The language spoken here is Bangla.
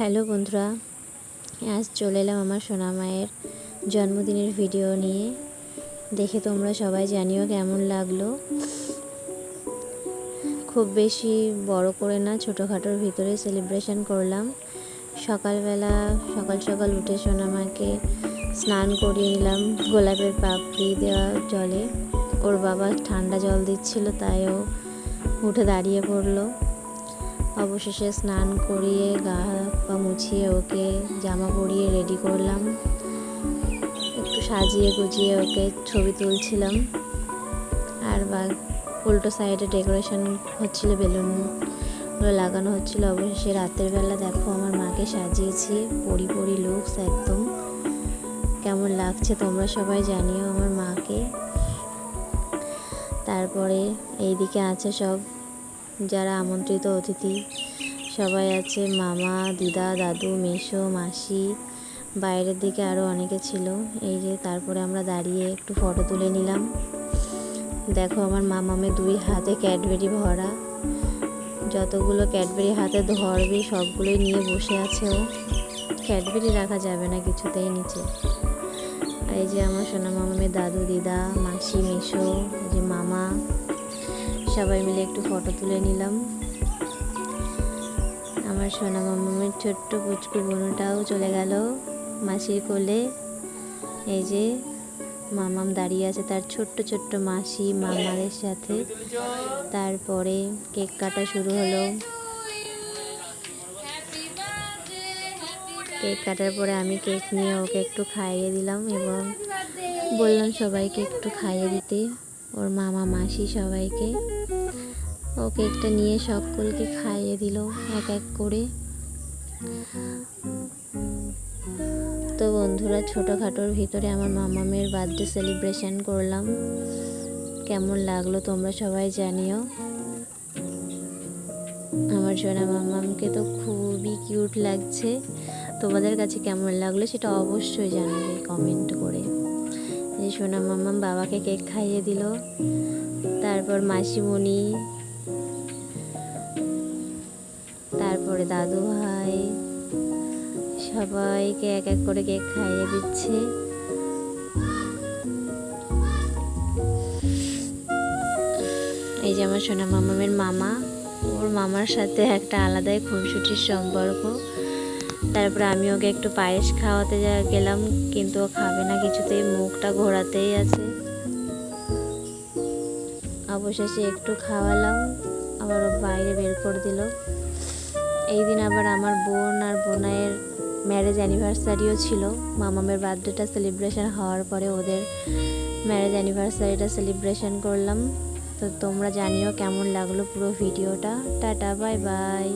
হ্যালো বন্ধুরা, আজ চলে এলাম আমার সোনা মায়ের জন্মদিনের ভিডিও নিয়ে। দেখে তোমরা সবাই জানিও কেমন লাগল। খুব বেশি বড় করে না, ছোটোখাটোর ভিতরে সেলিব্রেশন করলাম। সকালবেলা সকাল সকাল উঠে সোনা মাকে স্নান করিয়ে নিলাম, গোলাপের পাপড়ি দেওয়া জলে। ওর বাবা ঠান্ডা জল দিচ্ছিল, তাই ও উঠে দাঁড়িয়ে পড়ল। অবশেষে স্নান করিয়ে গা পা মুছিয়ে ওকে জামা পরিয়ে রেডি করলাম। একটু সাজিয়ে গুজিয়ে ওকে ছবি তুলছিলাম। আর বা, উল্টো সাইডে ডেকোরেশন হচ্ছিল বেলুনগুলো লাগানো হচ্ছিল। অবশেষে রাতের বেলা দেখো আমার মাকে সাজিয়েছি, পরি পরি লুকস একদম। কেমন লাগছে তোমরা সবাই জানিও আমার মাকে। তারপরে এইদিকে আছে সব। যারা আমন্ত্রিত অতিথি সবাই আছে, মামা, দিদা, দাদু, মেশো, মাসি। বাইরের দিকে আরও অনেকে ছিল। এই যে তারপরে আমরা দাঁড়িয়ে একটু ফটো তুলে নিলাম। দেখো আমার মামামে দুই হাতে ক্যাডবেরি ভরা। যতগুলো ক্যাডবেরি হাতে ধরবে, সবগুলোই নিয়ে বসে আছে ও। ক্যাডবেরি রাখা যাবে না কিছুতেই নিচে। এই যে আমার সোনা মামামের দাদু, দিদা, মাসি, মেশো যে মামা। সবাই মিলে একটু ফটো তুলে নিলাম। আমার সোনা মামামের ছোট্ট পুচকু বোনটাও চলে গেল মাসির কোলে। এই যে মামাম দাঁড়িয়ে আছে তার ছোট্ট ছোট্ট মাসি মামাদের সাথে। তারপরে কেক কাটা শুরু হলো। কেক কাটার পরে আমি কেক নিয়ে ওকে একটু খাইয়ে দিলাম এবং বললাম সবাইকে একটু খাইয়ে দিতে। ওর মামা মাসি সবাইকে। ও কেকটা নিয়ে সকলকে খাইয়ে দিল, এক এক করে। তো বন্ধুরা, ছোটোখাটোর ভিতরে আমার মামামের বার্থডে সেলিব্রেশন করলাম। কেমন লাগল তোমরা সবাই জানিও। আমার সোনা মামামকে তো খুবই কিউট লাগছে। তোমাদের কাছে কেমন লাগল সেটা অবশ্যই জানাবে কমেন্ট করে। যে সোনা মামাম বাবাকে কেক খাইয়ে দিল। তারপর মাসিমণি তারপরে দাদু ভাই সবাইকে এক এক করে কেক খাইয়ে দিচ্ছে। এই যে আমার সোনা মামামের মামা, ওর মামার সাথে একটা আলাদাই খুনসুটির সম্পর্ক। তারপরে আমি ওকে একটু পায়েস খাওয়াতে গেলাম, কিন্তু ও খাবে না, কিছুতেই মুখটা ঘোরাতেই আছে। অবশেষে একটু খাওয়ালাম আবার বাইরে বের করে দিল। এই দিন আবার আমার বোন আর বোনাইয়ের ম্যারেজ অ্যানিভার্সারিও ছিল। মামামের বার্থডেটা সেলিব্রেশন হওয়ার পরে ওদের ম্যারেজ অ্যানিভার্সারিটা সেলিব্রেশন করলাম। তো তোমরা জানিও কেমন লাগল পুরো ভিডিওটা টাটা বাই বাই